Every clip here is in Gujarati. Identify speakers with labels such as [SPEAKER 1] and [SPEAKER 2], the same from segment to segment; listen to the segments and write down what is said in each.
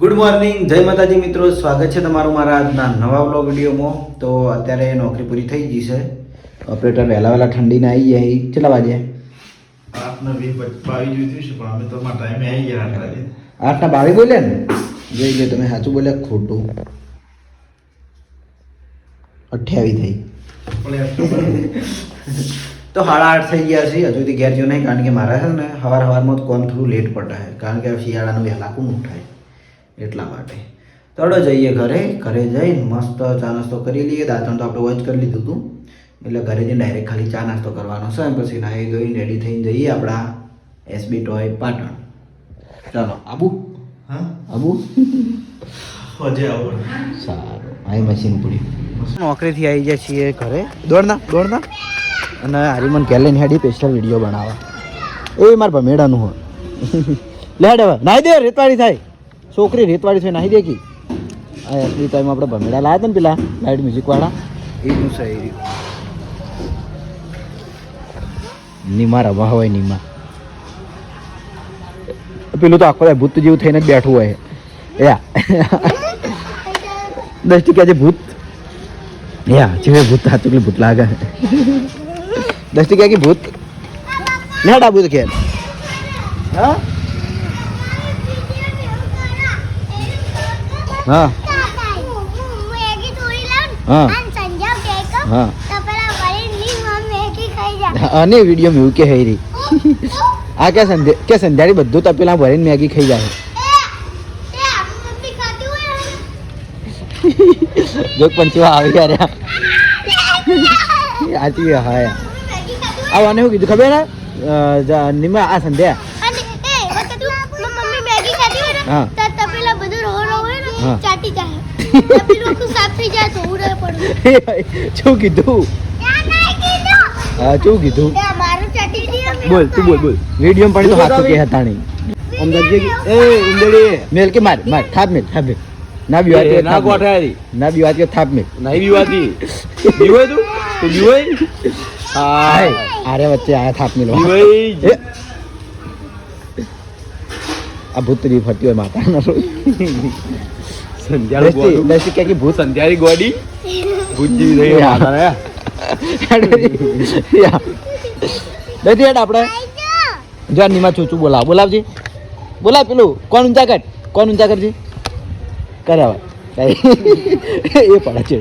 [SPEAKER 1] ગુડ મોર્નિંગ જય માતાજી મિત્રો સ્વાગત છે તમારું મારા આજના નવા બ્લોગ વિડીયોમાં. તો અત્યારે નોકરી પૂરી થઈ ગઈ છે. ઓપરેટર વહેલા વહેલા ઠંડીને આવી જાય કેટલા વાગે?
[SPEAKER 2] આપને વીસ પચ- બાવીસ જોઈતું છે પણ અમે તો મારા ટાઈમે આવી ગયા આટલા વાગે.
[SPEAKER 1] આઠના બાવી બોલ્યા ને? જોઈ લો તમે સાચું બોલ્યા કે ખોટું? અઠ્યાવી થઈ.
[SPEAKER 2] પણ એ
[SPEAKER 1] તો સાડા આઠ થઈ ગયા છે. હજુ સુધી ઘેર જો નહીં કારણ કે મારા છે ને સવાર સવારમાં તો કોમ થોડું લેટ પડતા છે કારણ કે શિયાળાનું વહેલા કોણ ઉઠાય. એટલા માટે. તડો જઈએ ઘરે ઘરે જઈને મસ્ત ચા નાસ્તો કરી લઈએ. દાંતણ તો આપણે વોચ કરી લીધું હતું એટલે ઘરે જઈને ડાયરેક્ટ ખાલી ચા નાસ્તો કરવાનો છે. અને પછી નાહી ધોઈને રેડી થઈને જઈએ આપણા એસબી ટોય પાટણ. ચાલો આબુ?
[SPEAKER 2] હા?
[SPEAKER 1] આબુ?
[SPEAKER 2] હોજે આવો.
[SPEAKER 1] સારું. આઈ મશીન પૂરી. નોકરીથી આવી જાય છીએ ઘરે. દોડના દોડના અને હારીમન કેલેન હેડી સ્પેશિયલ વીડિયો બનાવવા. એ મારા ભમેડાનું હોય. લે હેડ નાહી દે રેતવાળી થાય. છોકરી રેતવાળી છે નાહી દેખી? આ એટલી ટાઈમ આપણે ભમેડા લાવ્યા હતા ને પેલા લાઇટ મ્યુઝિકવાળા એનું સહી નીમા રમા હોય નીમા. પેલું તો આખો ભૂત જેવું થઈને જ બેઠું હોય. યા. દસ ટકા જે ભૂત. યા જેવે ભૂત હાથું ભૂત લાગે. દસ ટકા કે ભૂત? ના ભૂત કે. હા હા? હા. હા અને વીડિયો મેં એવું કે હઈ રહી આ કે સંધ્યા કે સંધ્યાની બધું તપેલા ભરીને મેગી ખાઈ જાય જો પંચવા આવી યાર આજી હા યાર આ વાને શું કીધું ખબર હે અ, જા- નિમા આ સંધ્યા હા. હા.
[SPEAKER 3] ચાટી જાય. તપેલું આખું સાફ થઈ જાય તો ઉડે પડું.
[SPEAKER 1] શું કીધું? હા શું કીધું? બોલ તું બોલ બોલ. વીડિયો પણ તો હાથું કે હતા નહીં અમદાવાદ એ ઉંદડી મેલ કે માર માર થાપ મેલ થાપ મેલ. ના બી વાત
[SPEAKER 4] ના. ગોઠારી
[SPEAKER 1] ના બી વાત કે થાપ મેલ.
[SPEAKER 4] નહીં બીવાતી બીવાય તું? તું બીવાય
[SPEAKER 1] હાય આરે વચ્ચે આયા થાપ મેલ
[SPEAKER 4] બીવાય
[SPEAKER 1] આ ભૂતરી ફરતી હોય માતાના રોજ.
[SPEAKER 4] સંધ્યાનું
[SPEAKER 1] દસતી કે ભૂત
[SPEAKER 4] સંધ્યાની ગોડી? ભૂત જેવી થઈ
[SPEAKER 1] યા.
[SPEAKER 4] માતાને.
[SPEAKER 1] હેડ આપણે. જો નીમા ચૂચું બોલાવ. બોલાવજી. બોલાવ પેલું. કોણ ઊંચા કર? કોણ ઊંચા કરજી? કરે હવે. એ પડે છે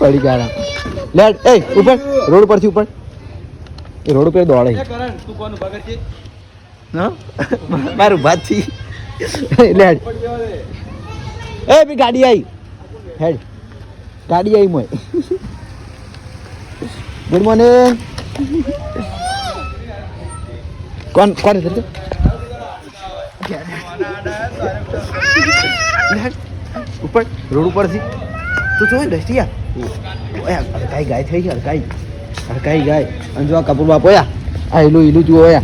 [SPEAKER 4] પાડી
[SPEAKER 1] ગયા લે એ ઉપર. રોડ પરથી ઉપર. એ રોડ ઉપર દોડે. મારું ભાતથી. લેડ એ બી ગાડી આવી હેડ. ગાડી આવી મોય. ગુડ મોર્નિંગ કોણ કોણ છે તું? લેડ, ઉપર રોડ ઉપરથી. તું જોઈ યાર? ઓયા અડકાઈ ગાય થઈ ગઈ અડકાઈ અડકાઈ ગાય. અને જો આ કપૂર બાપ આ એલું એલું જુઓ આ.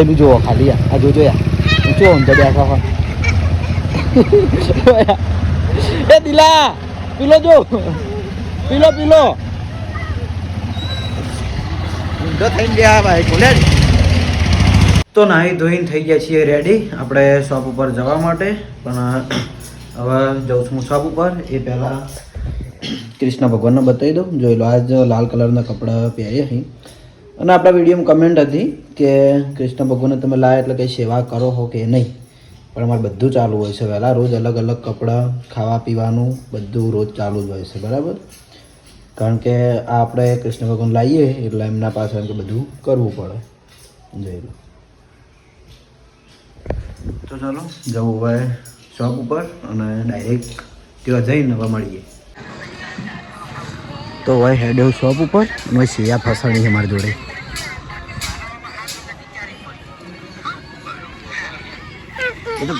[SPEAKER 1] એલું જુઓ ખાલી આ. જોજો યાર બેઠા હોય ઓયા. એ દિલા, પીલો જો. પીલો પીલો. ઊંધો થઈને ગયા ભાઈ તો નાહી ધોઈને થઈ ગયા છીએ રેડી આપણે શોપ ઉપર જવા માટે, પણ હવે જઉં છું શોપ ઉપર. એ પહેલાં કૃષ્ણ ભગવાનને બતાવી દઉં. જોઈ લો, આજ લાલ કલરના કપડાં પહેરીએ અહીં. અને આપણા વિડીયોમાં કમેન્ટ હતી કે કૃષ્ણ ભગવાનને તમે લાયા એટલે કંઈ સેવા કરો હો કે નહીં? પણ અમારે બધું ચાલુ હોય છે વહેલા રોજ અલગ અલગ કપડાં, ખાવા પીવાનું બધું રોજ ચાલુ જ હોય છે, બરાબર? કારણ કે આપણે કૃષ્ણ ભગવાન લાવીએ એટલે એમના પાસે કે બધું કરવું પડે. જઈ તો ચાલો, જવું હવે શોપ ઉપર અને ડાયરેક્ટ ત્યાં જઈને હવે મળીએ. તો હવે હેડ શોપ ઉપર અને શિયા ફસાણી છે મારી જોડે. એ તો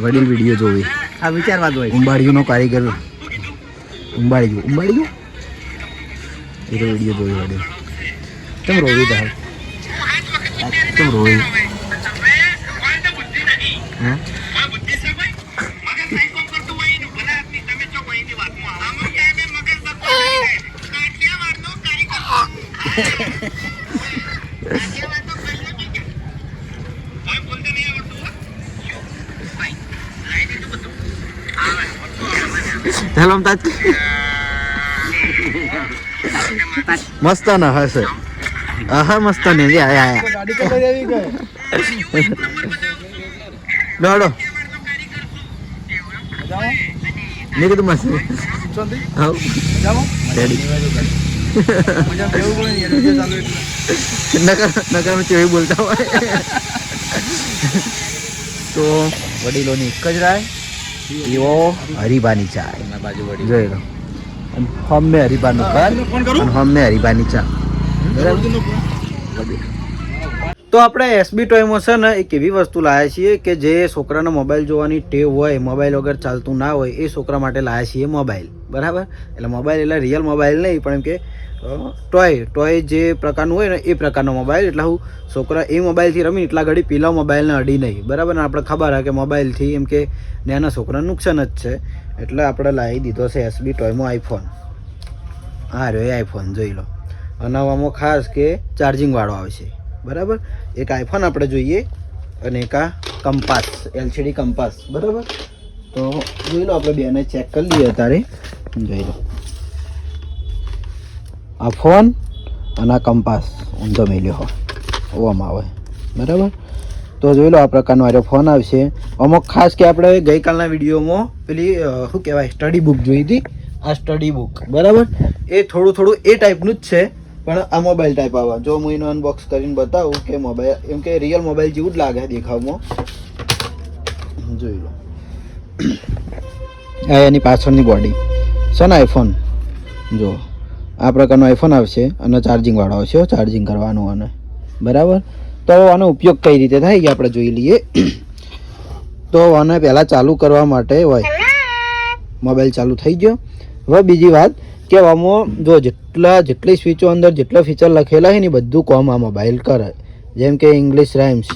[SPEAKER 1] વડીલ વીડિયો જોવી.
[SPEAKER 4] આ વિચારવા દો
[SPEAKER 1] ઉંબાડિયુંનો કારીગર. ઉંબાડિયું. ઉંબાડિયું? એ તો વીડિયો જોયો વડીલ. કેમ રોવી તાર? કેમ રોવી? આમ મસ્ત ના હશે. હા મસ્ત ને જે આયા દોડો. મેં કીધું મસ્ત હા રેડી. નકર બોલતા હોય. તો વડીલોની એક જ રાય. એવો હરીબાની
[SPEAKER 4] ચા.
[SPEAKER 1] જોઈ લો. હમે હરીબાનું
[SPEAKER 4] કરું?
[SPEAKER 1] અને હમને હરીબાની ચા. તો આપણે એસબી ટોયમાં છે ને એક એવી વસ્તુ લાવ્યા છીએ કે જે છોકરાનો મોબાઈલ જોવાની ટેવ હોય મોબાઈલ વગર ચાલતું ના હોય એ છોકરા માટે લાવ્યા છીએ મોબાઈલ. બરાબર? એટલે મોબાઈલ એટલે રિયલ મોબાઈલ નહીં પણ એમ કે ટોય ટોય જે પ્રકારનું હોય ને એ પ્રકારનો મોબાઈલ એટલે હું છોકરા એ મોબાઈલથી રમી એટલા ઘડી પેલા મોબાઈલને અડી નહીં. બરાબર? ને આપણે ખબર હોય કે મોબાઈલથી એમ કે નાના છોકરાને નુકસાન જ છે. એટલે આપણે લાવી દીધો છે એસબી ટોયમાં આઈફોન હા, રહ્યો એ આઈફોન જોઈ લો. અને ખાસ કે ચાર્જિંગવાળો આવે આવશે બરાબર? એક આઈફોન આપણે જોઈએ અને એક આ કંપાસ એલસીડી કંપાસ બરાબર? તો જોઈ લો, આપણે બેને ચેક કરી લઈએ અત્યારે. જોઈ લો. આ ફોન અને આ કંપાસ ઊંધો મેલ્યો હો ઓમ આવે. બરાબર? તો જોઈ લો આ પ્રકારનો આર્યો ફોન આવશે. અમુક ખાસ કે આપણે ગઈકાલના વિડીયોમાં પેલી શું કહેવાય સ્ટડી બુક જોઈ હતી? આ સ્ટડી બુક બરાબર? એ થોડું થોડું એ ટાઈપનું જ છે, પણ આ મોબાઈલ ટાઈપ આવે. જો હું એનો અનબોક્સ કરીને બતાવું કે મોબાઈલ એમ કે રિયલ મોબાઈલ જેવું જ લાગે દેખાવમાં. જોઈ લો. આ એની પાછળની બોડી છે ને આઈફોન જો આ પ્રકારનો આઈફોન આવશે અને ચાર્જિંગવાળો આવશે ચાર્જિંગ કરવાનું અને. બરાબર? તો આનો ઉપયોગ કઈ રીતે થાય એ આપણે જોઈ લઈએ. તો આને પહેલાં ચાલુ કરવા માટે હોય મોબાઈલ ચાલુ થઈ ગયો. હવે બીજી વાત કે આમાં જો જેટલા, જેટલી સ્વિચો અંદર જેટલા ફીચર લખેલા છે ને બધું કોમ આ મોબાઈલ કરે. જેમ કે ઇંગ્લિશ રાઇમ્સ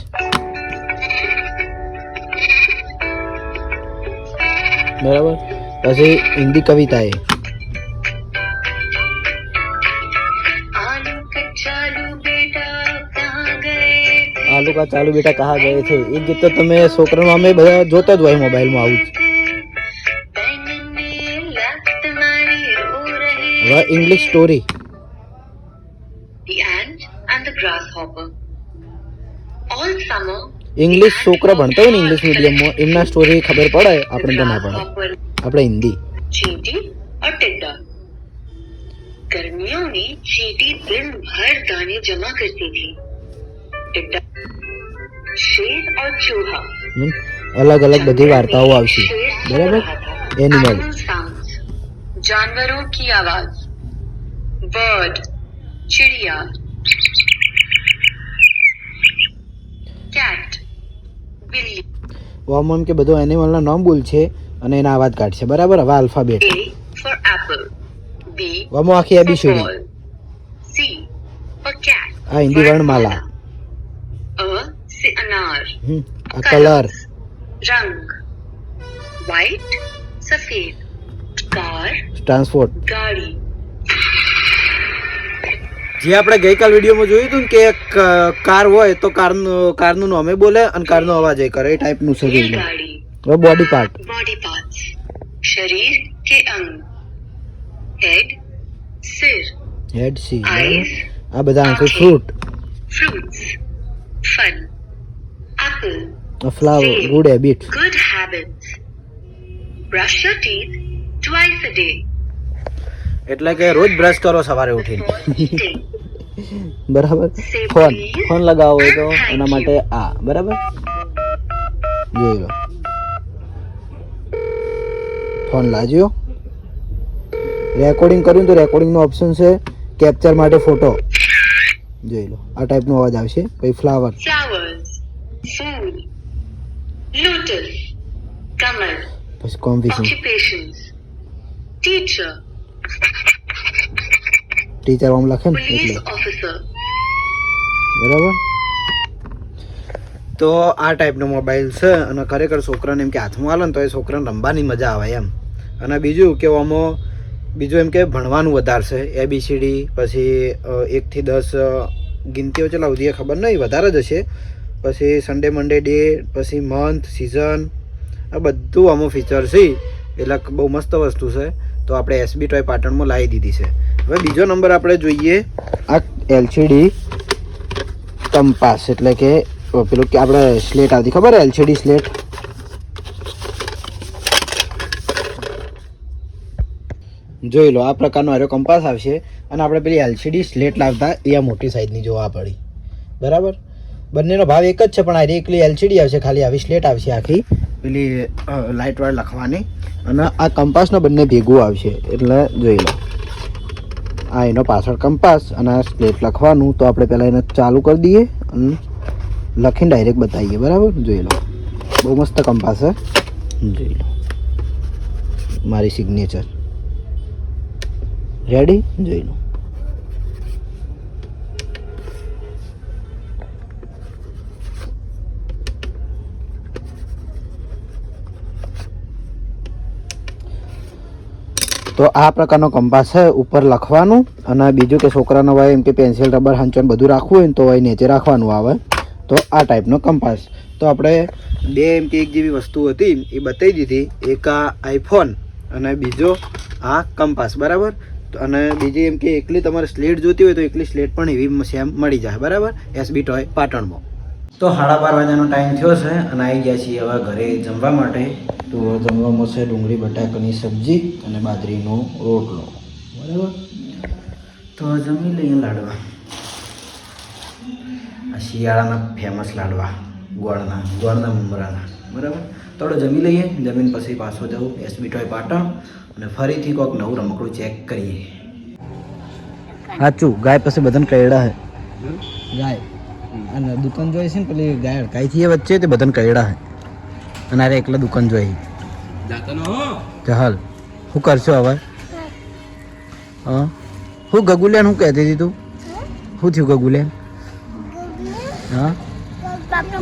[SPEAKER 1] બરાબર? પછી હિન્દી કવિતા એ આલુ કા ચાલુ બેટા કહા ગયે છે એ ગીત તો તમે છોકરાનું અમે બધા જોતા જ હોય મોબાઈલમાં આવું જ હવે English story
[SPEAKER 5] The ant and the grasshopper. All summer,
[SPEAKER 1] English છોકરા ભણતા હોય ને ઇંગ્લિશ મીડિયમમાં એમના સ્ટોરી ખબર પડે આપણે તો ના પડે
[SPEAKER 5] grasshopper,
[SPEAKER 1] આપણે હિન્દી
[SPEAKER 5] चींटी और टिड्डा गर्मियों में चींटी दिन भर दाने जमा करती थी टिड्डा शेर और चूहा
[SPEAKER 1] હમ? અલગ અલગ બધી વાર્તાઓ આવશે. બરાબર? એનિમલ
[SPEAKER 5] જાનવરો કી આવાજ? બર્ડ ચિડિયા. કેટ
[SPEAKER 1] બિલ્લી ઓમ કે બધો એનિમલના નામ બોલ છે અને એના અવાજ કાઢશે. બરાબર? હવે આલ્ફાબેટ
[SPEAKER 5] ફોર એપલ બી
[SPEAKER 1] ઓમ આખી
[SPEAKER 5] એબી સી ફોર કેટ
[SPEAKER 1] આ હિન્દી વર્ણમાલા. આ કલર
[SPEAKER 5] રંગ વ્હાઇટ સફેદ કાર
[SPEAKER 1] ટ્રાન્સપોર્ટ
[SPEAKER 5] ગાડી
[SPEAKER 1] જે આપણે ગઈકાલ વિડીયોમાં જોયું હતું કે એક કાર હોય તો કારનું કારનું નામે બોલે અને કારનો અવાજ એ કરે એ ટાઈપનું છે બોડી પાર્ટ
[SPEAKER 5] બોડી પાર્ટ શરીર કે અંગ। હેડ સિર।
[SPEAKER 1] હેડ સી આ બધા આંખો fruit
[SPEAKER 5] fruits fun apple
[SPEAKER 1] flower good habit
[SPEAKER 5] good habits brush your teeth twice a day.
[SPEAKER 1] એટલે કે રોજ બ્રશ કરો સવારે ઉઠીને. બરાબર? ફોન ફોન લગાવો હોય તો એના માટે આ બરાબર? જોઈ લો. ફોન લાજ્યો રેકોર્ડિંગ કર્યું તો રેકોર્ડિંગનો ઓપ્શન છે. કેપ્ચર માટે ફોટો જોઈ લો. આ ટાઈપનો અવાજ આવશે. પછી ફ્લાવર
[SPEAKER 5] lotus kamal
[SPEAKER 1] Pues કોમ્પિશન
[SPEAKER 5] occupations teacher
[SPEAKER 1] ટીચર આમ લખે ને
[SPEAKER 5] police
[SPEAKER 1] એટલે
[SPEAKER 5] officer.
[SPEAKER 1] બરાબર? તો આ ટાઈપનો મોબાઈલ છે અને ખરેખર છોકરાને એમ કે હાથમાં આવે ને તો એ છોકરાને રમવાની મજા આવે એમ. અને બીજું કે આમાં બીજું એમ કે ભણવાનું વધારશે. એબીસીડી પછી એકથી દસ ગિનતીઓ ચલાવ દઈએ ખબર નહીં વધારે જ હશે. પછી સન્ડે મંડે ડે પછી મંથ સિઝન આ બધું આમાં ફીચર છે. એટલે બહુ મસ્ત વસ્તુ છે. તો આપણે એસબી ટોય પાટણમાં લાવી દીધી છે. હવે બીજો નંબર આપણે જોઈએ આ એલસીડી કંપાસ. એટલે કે પેલું કે આપણે સ્લેટ આવતી. ખબર એલસીડી સ્લેટ જોઈ લો, આ પ્રકારનો આર્યો કંપાસ આવશે. અને આપણે પેલી એલસીડી સ્લેટ લાવતા, એ આ મોટી સાઈઝની જોવા પડી. બરાબર? બંનેનો ભાવ એક જ છે, પણ આ એકલી એલસીડી આવશે, ખાલી આવી સ્લેટ આવશે આખી. પેલી લાઇટવાળી લખવાની અને આ કંપાસનો બંને ભેગું આવશે, એટલે જોઈ લો. આ એનો પાછળ કંપાસ અને આ સ્લેટ લખવાનું, તો આપણે પહેલાં એને ચાલુ કરી દઈએ અને લખીને ડાયરેક્ટ બતાવીએ, બરાબર? જોઈ લો. બહુ મસ્ત કંપાસ છે જોઈ લો. મારી સિગ્નેચર રેડી જોઈ લો. તો આ પ્રકારનો કંપાસ છે, ઉપર લખવાનું અને બીજું કે છોકરાનો હોય એમ કે પેન્સિલ, રબર, હાંચોન બધું રાખવું હોય તો હોય નીચે રાખવાનું આવે. તો આ ટાઈપનો કંપાસ. તો આપણે બે એમ કે એક જેવી વસ્તુ હતી, એ બતાવી દીધી. એક આ આઈફોન અને બીજો આ કંપાસ, બરાબર? અને બીજી એમ કે એકલી તમારે સ્લેટ જોતી હોય તો એકલી સ્લેટ પણ એવી સેમ મળી જાય, બરાબર? એસબી ટોય પાટણમાં. તો સાડા બાર વાગ્યાનો ટાઈમ થયો છે અને આવી ગયા છીએ હવે ઘરે જમવા માટે. તો જમવામાં છે ડુંગળી બટાકાની સબ્જી અને બાજરીનો રોટલો. બરાબર? તો જમી લઈએ લાડવા. આ શિયાળાના ફેમસ લાડવા ગોળના ગોળના મુંબરાના બરાબર? થોડો જમી લઈએ જમીન પછી પાછો જવું. એસબી ટોય પાટણ અને ફરીથી કોઈક નવું રમકડું ચેક કરીએ. સાચું ગાય પછી બધાને કહેડા હે. ગાય. અને દુકાન જોઈ છે ને પેલી ગાય અડકાઈ થી વચ્ચે તે બધાને કરેડા હે અને અરે એકલા દુકાન જોઈ ચાલ શું કરશો હવે? હા? હું ગગુલિયાન હું કહેતી હતી તું? શું થયું ગગુલિયાન હા?
[SPEAKER 3] કના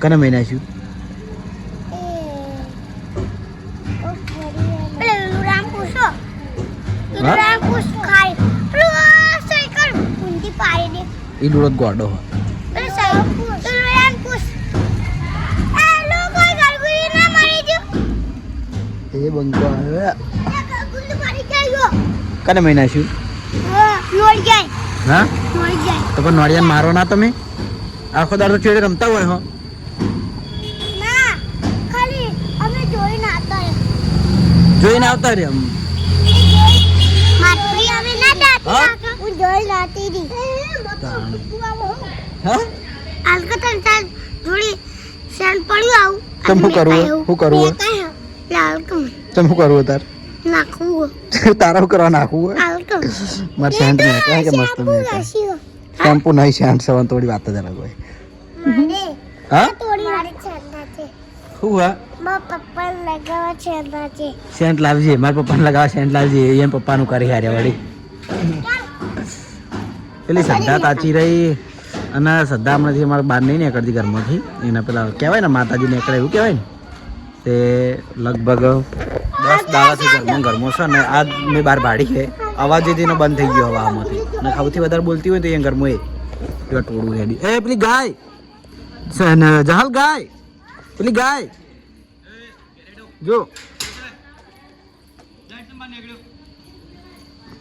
[SPEAKER 1] કને મહિના છું એ રામ ગોડો હા? બંકો આવે
[SPEAKER 3] ગરગુરી મરી જાય
[SPEAKER 1] કને મહિના છું?
[SPEAKER 3] હા? જાય
[SPEAKER 1] હા
[SPEAKER 3] જાય
[SPEAKER 1] તો પણ નોળિયાન મારો ના તમે? આખો દાડો ચેડે રમતા હોય હો.
[SPEAKER 3] ના ખાલી અમે જોઈને આવતા
[SPEAKER 1] જોઈને આવતા રે આમ. હા?
[SPEAKER 3] જોઈ નાતી દી
[SPEAKER 1] હા
[SPEAKER 3] આલકતન ચાલ જોડી સેન પડ્યું આવું
[SPEAKER 1] તમ શું કરવું હે? શું કરવું હે?
[SPEAKER 3] લાલકમ
[SPEAKER 1] તમે કરવું તાર?
[SPEAKER 3] નાખવું
[SPEAKER 1] તારા કરવા નાખવું મારે સેન્ટ નહીં કહે કે મસ્ત નહીં શેમ્પુ નહીં સેન્ટ સવાન થોડી વાત જ અલગ હોય. હા? શું હા? સેન્ટ લાવજે મારા પપ્પાને લગાવવા સેન્ટ લાવજે એમ પપ્પાનું કરી હારે વળી. પેલી શ્રદ્ધા તાચી રહી. અને શ્રદ્ધા હમણાંથી અમારા બહાર નહીં નીકળતી ઘરમાંથી. એના પેલા કહેવાય ને માતાજી નીકળે એવું કહેવાય ને? તે લગભગ દસ દાડાથી ઘરમાં ઘરમાં છે ને આ મેં બહાર ભાડી છે. અવાજ એનો બંધ થઈ ગયો હવે આમાંથી. અને સૌથી વધારે બોલતી હોય તો એ ઘરમાં એ એવા ટોળું રેડી. એ પેલી ગાય. જહાલ ગાય. પેલી ગાય. જો.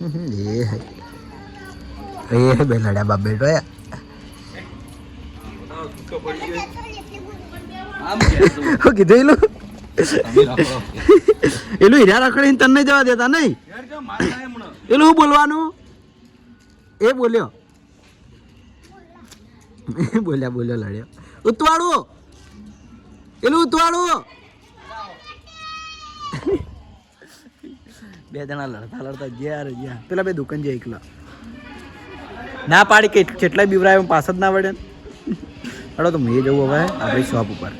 [SPEAKER 1] એ હે. એ બે લડ્યા બાપ બેટો કીધું એલું હીરા રખડીને તને જવા દેતા નહીં? એલું શું બોલવાનું? એ બોલ્યો. બોલ્યા બોલ્યો લડ્યો. ઉતવાળું. એલું ઉતવાળું. બે જણા લડતા લડતા જ્યાં રે જ્યાં પેલા બે દુકાન જે એકલા. ના પાડી કે કેટલાય બીવરાય પાસ જ ના વળે. હડો તો મેં જવું હવે, આપણી શોપ ઉપર.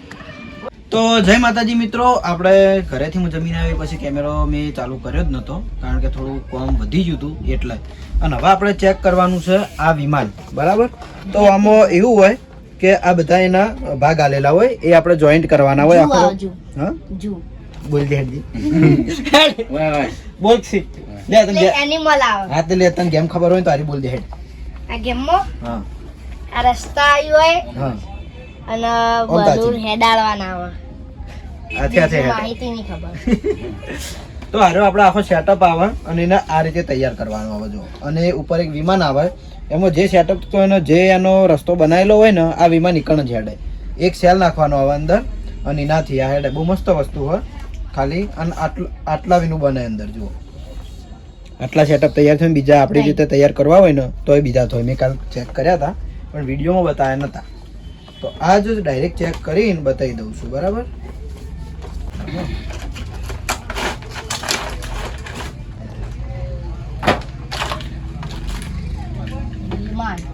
[SPEAKER 1] તો જય માતાજી મિત્રો આપણે ઘરેથી હું જમીન આવી પછી કેમેરો મેં ચાલુ કર્યો જ નહોતો કારણ કે થોડું કોમ વધી ગયું હતું એટલે. અને હવે આપણે ચેક કરવાનું છે આ વિમાન બરાબર? તો આમાં એવું હોય કે આ બધા એના ભાગ આલેલા હોય એ આપણે જોઈન્ટ કરવાના હોય આખો હા? બોલ દે હેડજી બોલ સી લે તને
[SPEAKER 3] એનિમલ આવે.
[SPEAKER 1] હા તો લે તને ગેમ ખબર હોય તો તારી બોલ દે હેડ.
[SPEAKER 3] આ ગેમમાં?
[SPEAKER 1] હા.
[SPEAKER 3] આ રસ્તા આવ્યો હોય
[SPEAKER 1] હા.
[SPEAKER 3] અને બધું હેડાળવાના આવે. માહિતી નહીં ખબર.
[SPEAKER 1] તો હારો આપણે આખો સેટઅપ આવે અને એને આ રીતે તૈયાર કરવાનો આવે જો અને ઉપર એક વિમાન આવે. એમાં જે સેટઅપ તો એનો જે એનો રસ્તો બનાવેલો હોય ને આ વિમાન નીકળ જ હેડે. એક સેલ નાખવાનો આવે અંદર અને એનાથી આ હેડે. બહુ મસ્ત વસ્તુ હોય ખાલી અને આટલું આટલા વિનું બને અંદર જુઓ. આટલા સેટઅપ તૈયાર થઈને બીજા આપણી રીતે તૈયાર કરવા હોય ને તો એ બીજા થાય. મેં કાલ ચેક કર્યા હતા પણ વિડીયોમાં બતાવ્યા નહોતા તો આ જો ડાયરેક્ટ ચેક કરીને બતાવી દઉં છું બરાબર?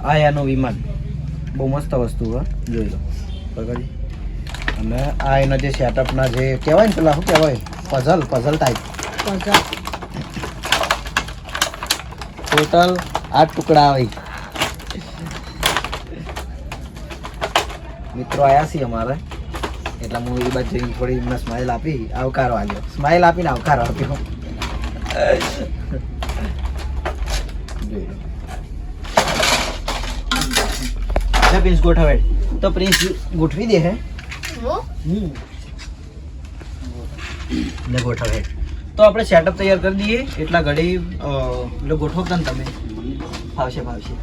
[SPEAKER 1] આ એનું વિમાન. બહુ મસ્ત વસ્તુ હા. જોઈ લો. બરાબર? અને આ એના જે સેટઅપના જે કહેવાય ને પેલા શું કહેવાય? પઝલ પઝલ ટાઈપ ટોટલ આઠ ટુકડા આવે મિત્રો આવ્યા છીએ અમારે. એટલે હું એ બાજુ જઈને થોડી એમને સ્માઇલ આપી આવકારો આવ્યો સ્માઇલ આપીને આવકારો આપ્યો પ્રિન્સ ગોઠવે. તો પ્રિન્સ ગોઠવી દે હે. ને ગોઠવે. તો આપણે સેટઅપ તૈયાર કરી દઈએ. એટલા ઘડી એટલે ગોઠવતા ને તમે? ફાવશે ફાવશે.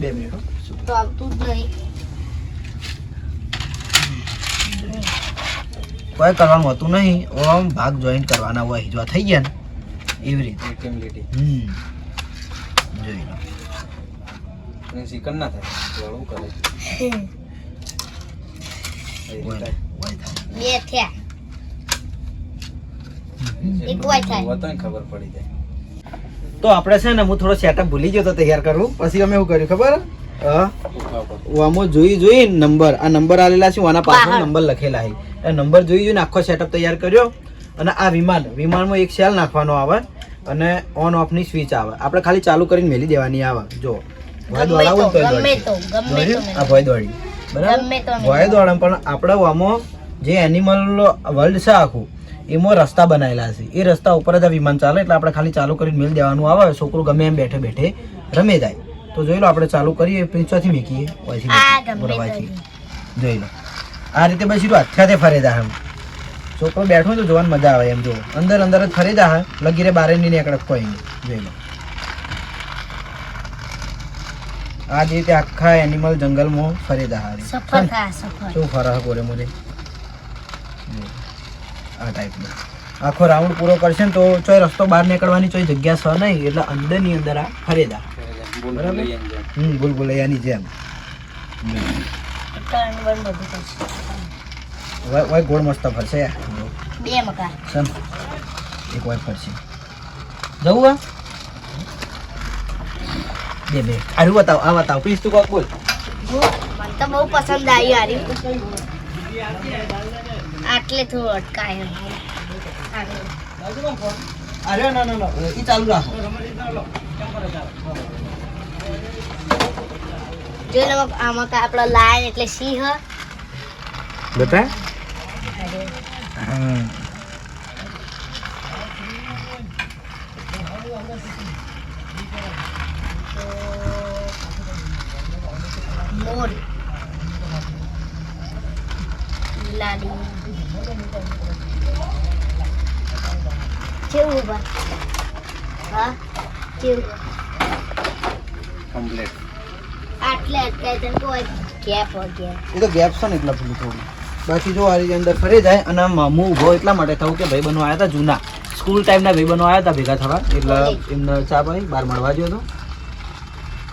[SPEAKER 1] બે મિનિટ
[SPEAKER 3] તો આવતું જ નહીં.
[SPEAKER 1] કોઈ કરવાનું હોતું નહીં. ઓમ ભાગ જોઈન કરવાના હોય. જો થઈ ગયા ને એવી રીતે. હમ. જોઈ લો.
[SPEAKER 4] ચિકન ના થાય. વાળું કરે.
[SPEAKER 3] બે થયા. એક વાર થાય.
[SPEAKER 4] ખબર પડી જાય.
[SPEAKER 1] તો આપણે છે ને હું થોડો સેટઅપ ભૂલી ગયો તો તૈયાર કરવું પછી અમે શું કર્યું ખબર? હા આમાં જોઈ જોઈ નંબર. આ નંબર આલેલા છે આના પાછળ નંબર લખેલા છે. એ નંબર જોઈ જોઈને આખો સેટઅપ તૈયાર કર્યો અને આ વિમાન વિમાનમાં એક સેલ નાખવાનો આવે અને ઓન ઓફની સ્વિચ આવે. આપણે ખાલી ચાલુ કરીને મેલી દેવાની આવે. જો ભય દોડાવો
[SPEAKER 3] તો?
[SPEAKER 1] આ ભય દોડી. બરાબર? ભય દોડે પણ આપણે આમાં જે એનિમલ વર્લ્ડ છે આખું એમાં રસ્તા બનાવેલા છે. એ રસ્તા ઉપર જ આ વિમાન ચાલે એટલે આપણે ખાલી ચાલુ કરીને મેલ દેવાનું આવે. છોકરું ગમે એમ બેઠે બેઠે રમે જાય. તો જોઈ લો આપણે ચાલુ કરીએ પિંચોથી મેકીએ. જોઈ લો. આ રીતે પછી હાથે હાથે ફરે જા એમ. છોકરો બેઠો તો જોવાની મજા આવે એમ જો. અંદર અંદર જ ફરે જા લગીરે બારે નહીં નીકળે કોઈ નહીં જોઈ લો. આ જ રીતે આખા એનિમલ જંગલમાં ફરે જા શું ફરક બોલે મોરે? આ ટાઈપનો આખો રાઉન્ડ પૂરો કરશે ને તો ચોય રસ્તો બહાર નીકળવાની ચોય જગ્યા છે નહીં એટલે અંદરની અંદર આ ફરે
[SPEAKER 4] જા
[SPEAKER 1] બરાબર. હમ ભૂલ ભૂલૈયાની જેમ.
[SPEAKER 3] ટર્ન બર્ન બધું કરશે.
[SPEAKER 1] વય વય ગોળ મસ્ત ફરશે
[SPEAKER 3] બે મકા
[SPEAKER 1] સમ એક વાય ફરશે જવું આ? બે બે. આરું બતાવ આ બતાવ પ્લીઝ તું કોક બોલ.
[SPEAKER 3] મને તો બહુ પસંદ આવી આરી આટલે થોડું અટકાય
[SPEAKER 1] અરે ના ના ના. એ ચાલુ રાખો.
[SPEAKER 3] જો ને આમાં તો આપણો લાયન એટલે સિંહ
[SPEAKER 1] બતા
[SPEAKER 3] અરે
[SPEAKER 1] હા
[SPEAKER 3] મોર. લાલી કેવું બા હા? કેવું? આટલે અટકાય તને કોઈ ગેપ હો
[SPEAKER 1] એ તો ગેપ છે ને એટલા પેલું થોડું. બાકી જો આરી અંદર ફરી જાય અને મામુ હું ઊભો એટલા માટે થયું કે ભાઈ બનો આવ્યા હતા જૂના. સ્કૂલ ટાઈમના ભાઈ બનો આવ્યા હતા ભેગા થવા. એટલે એમને ચા પાણી બહાર મળવા ગયો હતો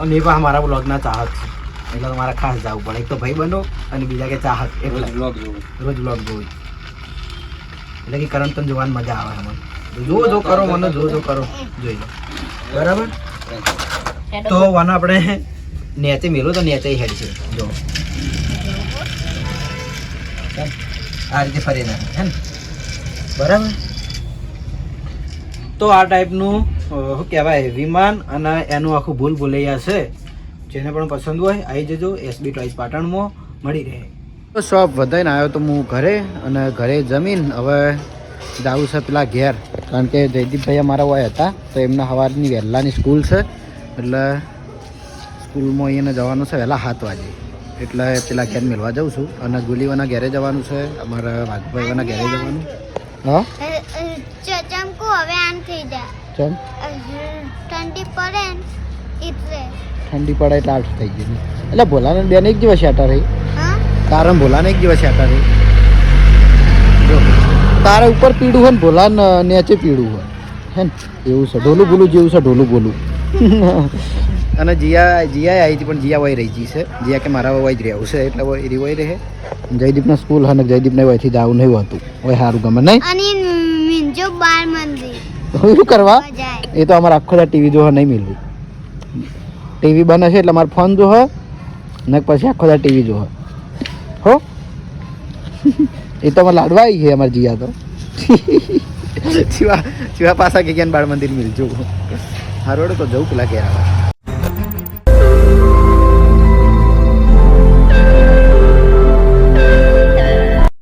[SPEAKER 1] અને એ પણ મારા બ્લોગના ચાહક છે એટલે તો મારે ખાસ જવું પડે. એક તો ભાઈ બનો અને બીજા કે ચાહક
[SPEAKER 4] રોજ
[SPEAKER 1] એટલે
[SPEAKER 4] બ્લોગ જોવું.
[SPEAKER 1] રોજ બ્લોગ જોવું. એટલે કે કરંટ તમને જોવાની મજા આવે મને. જો જો કરો મને જો જો કરો. જોઈ લો. બરાબર? તો વાના આપણે નેચે મેલો તો નેચે હેડ છે. જો. આ રીતે ફરી નાખે. હે બરાબર? તો આ ટાઈપનું શું કહેવાય, વિમાન અને એનું આખું ભૂલ ભૂલૈયા છે. જેને પણ પસંદ હોય આવી જજો. એસબી ટોઈસ પાટણમાં મળી રહે. તો શોપ વધાઈને આવ્યો તો હું ઘરે અને ઘરે જમીન. હવે જાવું છે પેલા ઘેર. કારણ કે જયદીપભાઈ અમારા હોય હતા, તો એમના સવારની વહેલાની સ્કૂલ છે. એટલે સ્કૂલમાં અહીંયા જવાનું છે વહેલા સાત વાગે. એટલે પેલા ઘેર મેળવા જાઉં છું. અને ગુલીવાના ઘેરે જવાનું છે. અમારા વાઘભાઈવાના ઘેરે જવાનું. હા?
[SPEAKER 3] ચમકુ હવે આમ થઈ જાય.
[SPEAKER 1] ચમ?
[SPEAKER 3] ઠંડી પડે એટલે.
[SPEAKER 1] ઠંડી પડે એટલે આઠ થઈ ગઈ એટલે ભોલાને બેન એક દિવસ આટા રહી
[SPEAKER 3] હા?
[SPEAKER 1] તારા ભોલાને એક દિવસ આટા રહી તારા ઉપર પીળું હોય ને ભોલાને નીચે પીળું હોય. હે ને? એવું છે ઢોલું બોલું જેવું છે ઢોલું બોલું અને જીયા જીયા આવી હતી પણ જીયા વહી રહી ગઈ છે. જીયા કે મારા વહી જ રહેવું છે એટલે એરી વહી રહે. જયદીપના સ્કૂલ અને જયદીપને વહીથી જવું નહીં હતું. હવે સારું ગમે નહીં?
[SPEAKER 3] અને મિંજો બાર મંદિર.
[SPEAKER 1] શું કરવા? એ તો અમારે આખો ટીવી જોવા નહીં મળ્યું. ટીવી બને છે એટલે મારો ફોન જોવે ને પછી આખો દા ટીવી જોવે. હો? એ તો અમારે લાડવા આવી છે અમારે જીયા તો. શિવા શિવા પાસા કે બાળ મંદિર મિલજો હારોડ તો જવું પેલા ઘેર આવે.